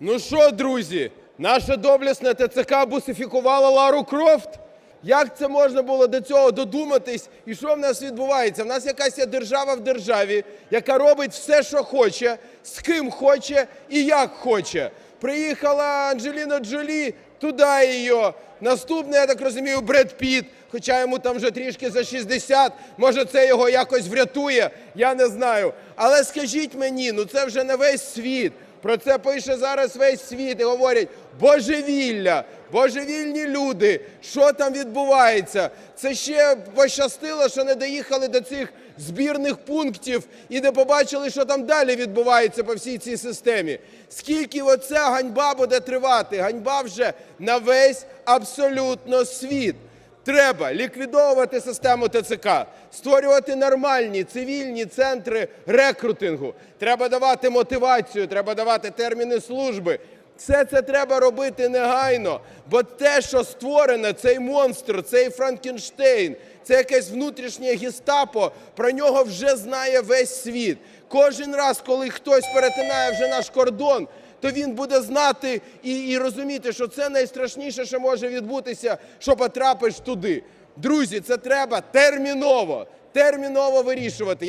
Ну що, друзі, наша доблесна ТЦК бусифікувала Лару Крофт? Як це можна було до цього додуматись? І що в нас відбувається? В нас якась є держава в державі, яка робить все, що хоче, з ким хоче і як хоче. Приїхала Анджеліна Джолі, туди її. Наступний, я так розумію, Бред Піт, хоча йому там вже трішки за 60, може це його якось врятує, я не знаю. Але скажіть мені, ну це вже не весь світ. Про це пише зараз весь світ і говорять божевілля, божевільні люди. Що там відбувається? Це ще пощастило, що не доїхали до цих збірних пунктів і не побачили, що там далі відбувається по всій цій системі. Скільки оця ганьба буде тривати? Ганьба вже на весь абсолютно світ. Треба ліквідовувати систему ТЦК, створювати нормальні цивільні центри рекрутингу. Треба давати мотивацію, треба давати терміни служби. Все це треба робити негайно, бо те, що створене, цей монстр, цей Франкенштейн, це якесь внутрішнє гестапо, про нього вже знає весь світ. Кожен раз, коли хтось перетинає вже наш кордон, то він буде знати і, і розуміти, що це найстрашніше, що може відбутися, що потрапиш туди. Друзі, це треба терміново, терміново вирішувати.